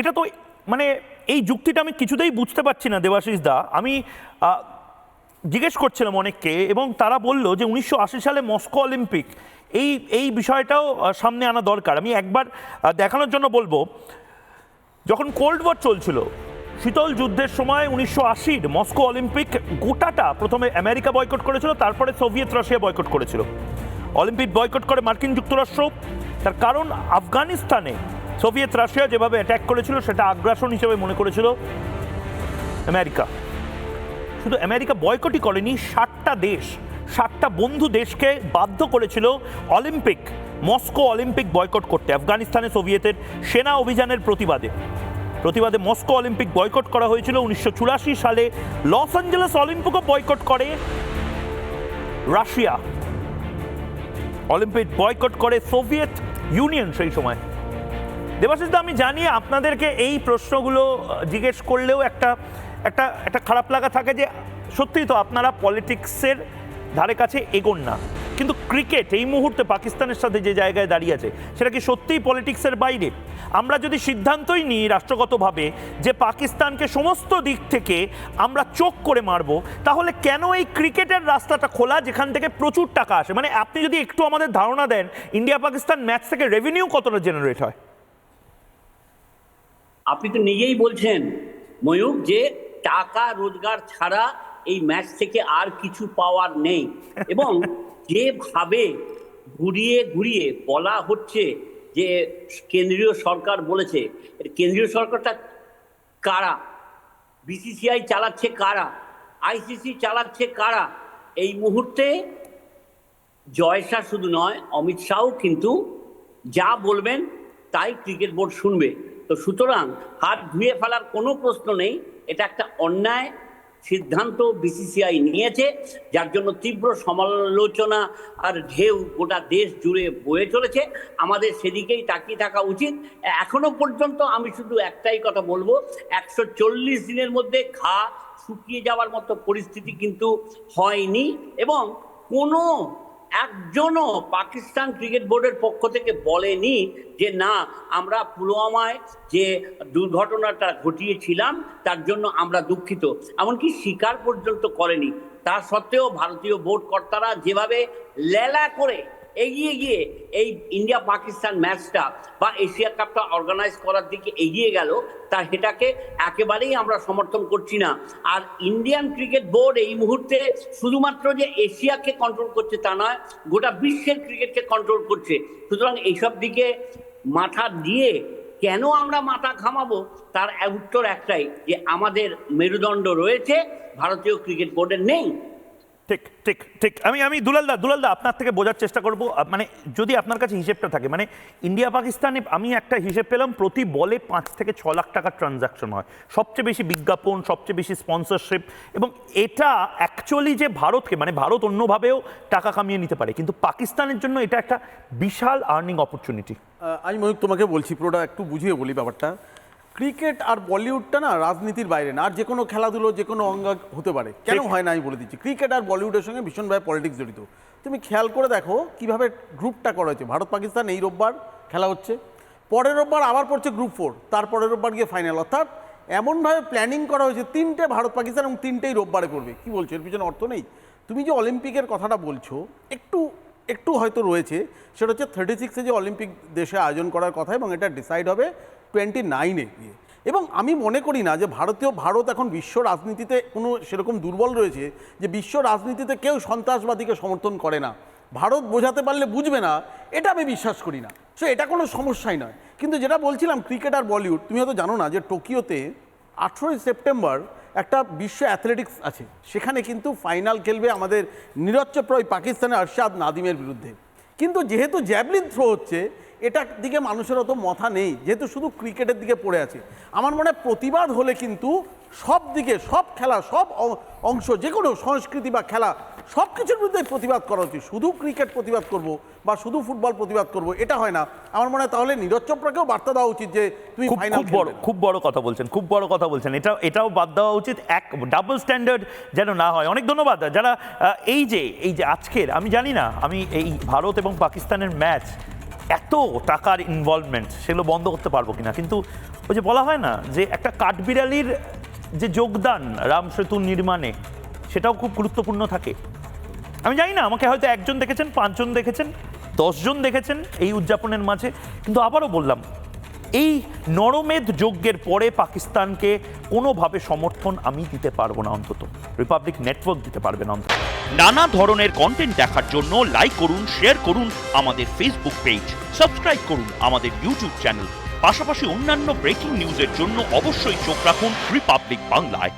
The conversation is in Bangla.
এটা তো মানে এই যুক্তিটা আমি কিছুতেই বুঝতে পারছি না, দেবাশিস দা। আমি জিজ্ঞেস করছিলাম অনেককে এবং তারা বলল যে উনিশশো আশি সালে মস্কো অলিম্পিক, এই এই বিষয়টাও সামনে আনা দরকার। আমি একবার দেখানোর জন্য বলব, যখন কোল্ড ওয়ার চলছিল, শীতল যুদ্ধের সময় উনিশশো আশির মস্কো অলিম্পিক গোটাটা প্রথমে আমেরিকা বয়কট করেছিল, তারপরে সোভিয়েত রাশিয়া বয়কট করেছিল। অলিম্পিক বয়কট করে মার্কিন যুক্তরাষ্ট্র, তার কারণ আফগানিস্তানে সোভিয়েত রাশিয়া যেভাবে অ্যাটাক করেছিল, সেটা আগ্রাসন হিসেবে মনে করেছিল আমেরিকা। শুধু আমেরিকা বয়কটই করেনি ষাটটা দেশ ষাটটা বন্ধু দেশকে বাধ্য করেছিল অলিম্পিক মস্কো অলিম্পিক বয়কট করতে, আফগানিস্তানে সোভিয়েতের সেনা অভিযানের প্রতিবাদে। প্রতিবাদে মস্কো অলিম্পিক বয়কট করা হয়েছিল উনিশশো চুরাশি সালে লস অ্যাঞ্জেলেস অলিম্পিকও বয়কট করে রাশিয়া। অলিম্পিক বয়কট করে সোভিয়েত ইউনিয়ন সেই সময়। দেবাশিস দা, আমি জানি আপনাদেরকে এই প্রশ্নগুলো জিজ্ঞেস করলেও একটা একটা একটা খারাপ লাগা থাকে যে সত্যিই তো আপনারা পলিটিক্সের ধারে কাছে এগোন না। কিন্তু ক্রিকেট এই মুহূর্তে পাকিস্তানের সাথে যে জায়গায় দাঁড়িয়ে আছে সেটা কি সত্যিই পলিটিক্সের বাইরে? আমরা যদি সিদ্ধান্তই নিই রাষ্ট্রগতভাবে যে পাকিস্তানকে সমস্ত দিক থেকে আমরা চোখ করে মারব তাহলে কেন এই ক্রিকেটের রাস্তাটা খোলা যেখান থেকে প্রচুর টাকা আসে? মানে আপনি যদি একটু আমাদের ধারণা দেন ইন্ডিয়া পাকিস্তান ম্যাচ থেকে রেভিনিউ কতটা জেনারেট হয়? আপনি তো নিজেই বলছেন ময়ূক যে টাকা রোজগার ছাড়া এই ম্যাচ থেকে আর কিছু পাওয়ার নেই। এবং যেভাবে ঘুরিয়ে ঘুরিয়ে বলা হচ্ছে যে কেন্দ্রীয় সরকার বলেছে কেন্দ্রীয় সরকারটা কারা? বিসিসিআই চালাচ্ছে কারা? আইসিসি চালাচ্ছে কারা? এই মুহূর্তে জয়সা শুধু নয় অমিত শাহও কিন্তু যা বলবেন তাই ক্রিকেট বোর্ড শুনবে। তো সুতরাং হাত ধুয়ে ফেলার কোনো প্রশ্ন নেই। এটা একটা অন্যায় সিদ্ধান্ত বিসিসিআই নিয়েছে, যার জন্য তীব্র সমালোচনা আর ঢেউ গোটা দেশ জুড়ে বয়ে চলেছে। আমাদের সেদিকেই তাকিয়ে থাকা উচিত। এখনও পর্যন্ত আমি শুধু একটাই কথা বলব, একশো চল্লিশ দিনের মধ্যে ঘা শুকিয়ে যাওয়ার মতো পরিস্থিতি কিন্তু হয়নি এবং কোনো একজনও পাকিস্তান ক্রিকেট বোর্ডের পক্ষ থেকে বলেনি যে না, আমরা পুলওয়ামায় যে দুর্ঘটনাটা ঘটিয়েছিলাম, তার জন্য আমরা দুঃখিত। এমনকি স্বীকার পর্যন্ত করেনি। তা সত্ত্বেও ভারতীয় বোর্ড কর্তারা যেভাবে লেলা করে এগিয়ে গিয়ে এই ইন্ডিয়া পাকিস্তান ম্যাচটা বা এশিয়া কাপটা অর্গানাইজ করার দিকে এগিয়ে গেল, তা সেটাকে একেবারেই আমরা সমর্থন করছি না। আর ইন্ডিয়ান ক্রিকেট বোর্ড এই মুহূর্তে শুধুমাত্র যে এশিয়াকে কন্ট্রোল করছে তা নয়, গোটা বিশ্বের ক্রিকেটকে কন্ট্রোল করছে। সুতরাং এইসব দিকে মাথা দিয়ে কেন আমরা মাথা ঘামাবো? তার উত্তর একটাই, যে আমাদের মেরুদণ্ড রয়েছে, ভারতীয় ক্রিকেট বোর্ডের নেই। ঠিক ঠিক ঠিক। আমি আমি দুলালদা দুলালদা আপনার থেকে বোঝার চেষ্টা করব। মানে যদি আপনার কাছে হিসেবটা থাকে মানে ইন্ডিয়া পাকিস্তানে আমি একটা হিসেব পেলাম, প্রতি বলে পাঁচ থেকে ছ লাখ টাকার ট্রানজাকশন হয়। সবচেয়ে বেশি বিজ্ঞাপন, সবচেয়ে বেশি স্পন্সরশিপ এবং এটা অ্যাকচুয়ালি যে ভারতকে মানে ভারত অন্যভাবেও টাকা কামিয়ে নিতে পারে। কিন্তু পাকিস্তানের জন্য এটা একটা বিশাল আর্নিং অপরচুনিটি আমি ময়ূক তোমাকে বলছি, পুরোটা একটু বুঝিয়ে বলি ব্যাপারটা। ক্রিকেট আর বলিউডটা না রাজনীতির বাইরে না আর যে কোনো খেলাধুলো যে কোনো অঙ্গ হতে পারে। কেন হয় না আমি বলে দিচ্ছি ক্রিকেট আর বলিউডের সঙ্গে ভীষণভাবে পলিটিক্স জড়িত। তুমি খেয়াল করে দেখো কীভাবে গ্রুপটা করা হয়েছে। ভারত পাকিস্তান এই রোববার খেলা হচ্ছে। পরের রোববার আবার পড়ছে গ্রুপ ফোর তারপরের রোববার গিয়ে ফাইনাল অর্থাৎ এমনভাবে প্ল্যানিং করা হয়েছে তিনটে ভারত পাকিস্তান এবং তিনটেই রোববারে করবে। কি বলছো? এর পিছনে অর্থ নেই। তুমি যে অলিম্পিকের কথাটা বলছো একটু একটু হয়তো রয়েছে। সেটা হচ্ছে থার্টি সিক্সে যে অলিম্পিক দেশে আয়োজন করার কথা এবং এটা ডিসাইড হবে টোয়েন্টি নাইনে গিয়ে। এবং আমি মনে করি না যে ভারতীয় ভারত এখন বিশ্ব রাজনীতিতে কোনো সেরকম দুর্বল রয়েছে যে বিশ্ব রাজনীতিতে কেউ সন্ত্রাসবাদীকে সমর্থন করে না। ভারত বোঝাতে পারলে বুঝবে না, এটা আমি বিশ্বাস করি না। সো এটা কোনো সমস্যাই নয়। কিন্তু যেটা বলছিলাম ক্রিকেট আর বলিউড, তুমি হয়তো জানো না যে টোকিওতে আঠেরোই সেপ্টেম্বর একটা বিশ্ব অ্যাথলেটিক্স আছে। সেখানে কিন্তু ফাইনাল খেলবে আমাদের ওই পাকিস্তানের আরশাদ নাদিমের বিরুদ্ধে। কিন্তু যেহেতু জ্যাভলিন থ্রো হচ্ছে এটার দিকে মানুষের অত মাথা নেই যেহেতু শুধু ক্রিকেটের দিকে পড়ে আছে। আমার মনে হয় প্রতিবাদ হলে কিন্তু সব দিকে সব খেলা সব অংশ যে কোনো সংস্কৃতি বা খেলা সব কিছুর বিরুদ্ধে প্রতিবাদ করা উচিত। শুধু ক্রিকেট প্রতিবাদ করব বা শুধু ফুটবল প্রতিবাদ করব এটা হয় না। আমার মনে হয় তাহলে নীরজ চোপড়াকেও বার্তা দেওয়া উচিত যে তুমি খুব বড় খুব বড় কথা বলছেন খুব বড় কথা বলছেন। এটা এটাও বাদ দেওয়া উচিত এক ডাবল স্ট্যান্ডার্ড যেন না হয়। অনেক ধন্যবাদ। যারা এই যে এই যে আজকের আমি জানি না আমি এই ভারত এবং পাকিস্তানের ম্যাচ এত টাকার ইনভলভমেন্ট সেগুলো বন্ধ করতে পারব কিনা? কিন্তু ওই যে বলা হয় না যে একটা কাঠবিড়ালির যে যোগদান রাম সেতু নির্মাণে, সেটাও খুব গুরুত্বপূর্ণ থাকে। আমি জানি না, আমাকে হয়তো একজন দেখেছেন, পাঁচজন দেখেছেন, দশজন দেখেছেন এই উদযাপনের মাঝে, কিন্তু আবারও বললাম এই নরমেদ যজ্ঞের পরে পাকিস্তানকে কোনোভাবে সমর্থন আমি দিতে পারব না অন্তত। রিপাবলিক নেটওয়ার্ক দিতে পারবে না অন্তত। নানা ধরনের কন্টেন্ট দেখার জন্য লাইক করুন শেয়ার করুন আমাদের ফেসবুক পেজ সাবস্ক্রাইব করুন আমাদের ইউটিউব চ্যানেল পাশাপাশি অন্যান্য ব্রেকিং নিউজের জন্য অবশ্যই চোখ রাখুন রিপাবলিক বাংলায়